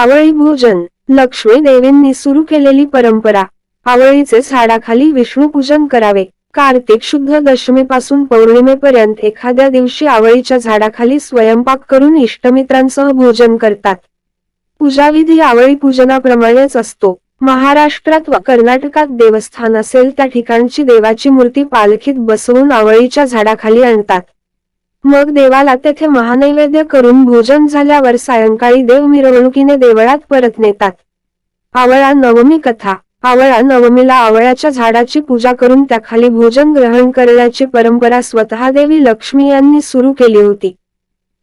आवळी भोजन लक्ष्मी देवींनी सुरू केलेली परंपरा. आवळीचे झाडाखाली विष्णू पूजन करावे. कार्तिक शुद्ध दशमीपासून पौर्णिमेपर्यंत एखाद्या दिवशी आवळीच्या झाडाखाली स्वयंपाक करून इष्टमित्रांसह भोजन करतात. पूजाविधी आवळी पूजनाप्रमाणेच असतो. महाराष्ट्रात व कर्नाटकात देवस्थान असेल त्या ठिकाणची देवाची मूर्ती पालखीत बसवून आवळीच्या झाडाखाली आणतात. मग देवाला तेथे महानैवेद्य करून भोजन झाल्यावर सायंकाळी देव मिरवणुकीने देवळात परत नेतात. आवळा नवमी कथा. आवळा नवमीला आवळ्याच्या झाडाची पूजा करून त्याखाली भोजन ग्रहण करण्याची परंपरा स्वतः देवी लक्ष्मी यांनी सुरू केली होती.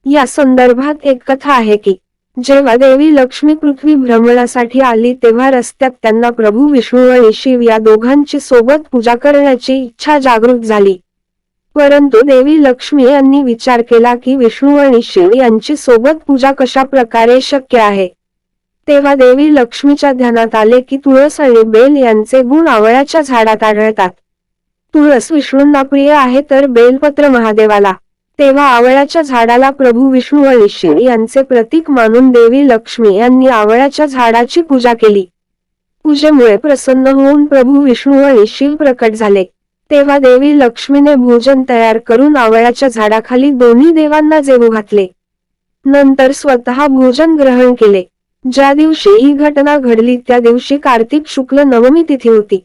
या संदर्भात एक कथा आहे की जेव्हा देवी लक्ष्मी पृथ्वी भ्रमणासाठी आली तेव्हा रस्त्यात त्यांना प्रभू विष्णू आणि शिव या दोघांची सोबत पूजा करण्याची इच्छा जागृत झाली. परंतु देवी लक्ष्मी यांनी विचार केला की विष्णू आणि शिव यांची सोबत पूजा कशा प्रकारे शक्य आहे? तेव्हा देवी लक्ष्मीच्या ध्यानात आले की तुळस आणि बेल यांचे गुण आवळ्याच्या झाडात आढळतात. तुळस विष्णूंना प्रिय आहे तर बेलपत्र महादेवाला. तेव्हा आवळ्याच्या झाडाला प्रभू विष्णू आणि शिव यांचे प्रतीक मानून देवी लक्ष्मी यांनी आवळ्याच्या झाडाची पूजा केली. पूजेमुळे प्रसन्न होऊन प्रभू विष्णू आणि शिव प्रकट झाले. तेव्हा देवी लक्ष्मीने भोजन तयार करून आवळ्याच्या झाडाखाली दोन्ही देवांना जेवू घातले. नंतर स्वतः भोजन ग्रहण केले. ज्या दिवशी ही घटना घडली त्या दिवशी कार्तिक शुक्ल नवमी तिथी होती.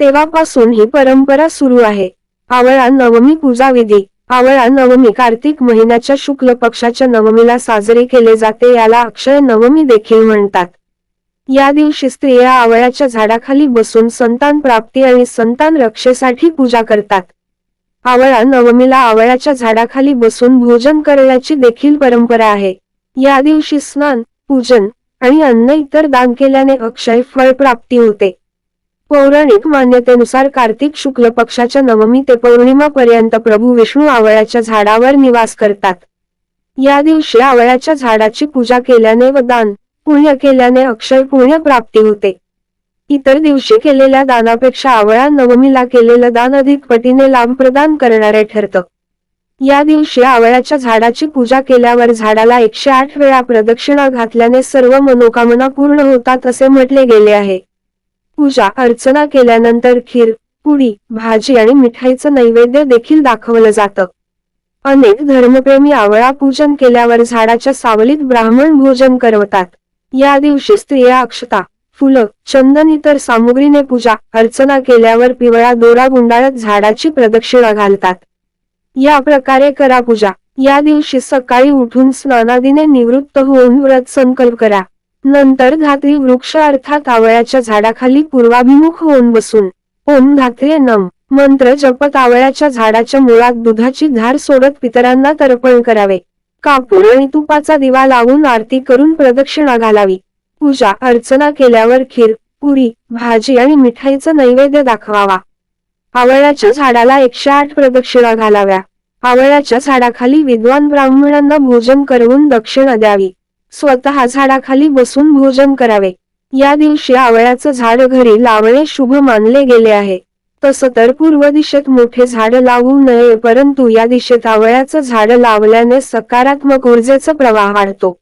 तेव्हापासून ही परंपरा सुरू आहे. आवळा नवमी पूजा विधी आवळा नवमी कार्तिक महिन्याच्या शुक्ल पक्षाच्या नवमीला साजरी केले जाते याला अक्षय नवमी देखील म्हणतात. या दिवशी स्त्रिया आवळ्याच्या झाडाखाली बसून संतान प्राप्ती आणि संतान रक्षेसाठी पूजा करतात. आवळा नवमीला आवळ्याच्या झाडाखाली बसून भोजन करण्याची देखील परंपरा आहे. या दिवशी स्नान पूजन आणि अन्न इतर दान केल्याने अक्षय फळ प्राप्ती होते. पौराणिक मान्यतेनुसार कार्तिक शुक्ल पक्षाच्या नवमी ते पौर्णिमा पर्यंत प्रभू विष्णू आवळ्याच्या झाडावर निवास करतात. या दिवशी आवळ्याच्या झाडाची पूजा केल्याने व दान पुण्य केल्याने अक्षय पुण्य प्राप्ती होते. इतर दिवशी केलेल्या दानापेक्षा आवळा नवमीला केलेलं दान अधिक पटीने लाभ प्रदान करणारे ठरतं. या दिवशी आवळ्याच्या झाडाची पूजा केल्यावर झाडाला एकशे आठ वेळा प्रदक्षिणा घातल्याने सर्व मनोकामना पूर्ण होतात असे म्हटले गेले आहे. पूजा अर्चना केल्यानंतर खीर पुडी भाजी आणि मिठाईचं नैवेद्य देखील दाखवलं जातं. अनेक धर्मप्रेमी आवळा पूजन केल्यावर झाडाच्या सावलीत ब्राह्मण भोजन करवतात. या दिवशी स्त्रिया अक्षता फुलं चंदन इतर सामुग्रीने पूजा अर्चना केल्यावर पिवळा दोरा गुंडाळत झाडाची प्रदक्षिणा घालतात. या प्रकारे करा पूजा. या दिवशी सकाळी उठून स्नानादीने निवृत्त होऊन व्रत संकल्प करा. नंतर धात्री वृक्ष अर्थात आवळ्याच्या झाडाखाली पूर्वाभिमुख होऊन बसून ओम धात्रे नम. मंत्र जपत आवळ्याच्या झाडाच्या मुळात दुधाची धार सोडत पितरांना तर्पण करावे. कापूर आणि तुपाचा दिवा लावून आरती करून प्रदक्षिणा घालावी. पूजा अर्चना केल्यावर खीर पुरी भाजी आणि मिठाईचा नैवेद्य दाखवावा. आवळ्याच्या झाडाला एकशे आठ प्रदक्षिणा घालाव्या. आवळ्याच्या झाडाखाली विद्वान ब्राह्मणांना भोजन करवून दक्षिणा द्यावी. स्वतः झाडाखाली बसून भोजन करावे. या दिवशी आवळ्याचं झाड घरी लावणे शुभ मानले गेले आहे. तसं तर पूर्व दिशेत मोठे झाड लावू नये परंतु या दिशेत आवळ्याचं झाड लावल्याने सकारात्मक ऊर्जेचा प्रवाह वाढतो.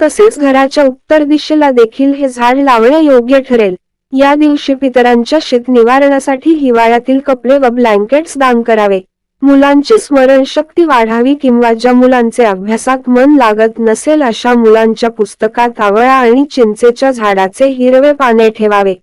तसेच घराच्या उत्तर दिशेला देखील हे झाड लावणे योग्य ठरेल. या दिवशी पितरांच्या शीत निवारणासाठी हिवाळ्यातील कपडे व ब्लँकेट्स दान करावे. मुलांची स्मरणशक्ती वाढावी किंवा ज्या मुलांचे अभ्यासात मन लागत नसेल अशा मुलांच्या पुस्तकात आवळा आणि चिंचेच्या झाडाचे हिरवे पाने ठेवावे.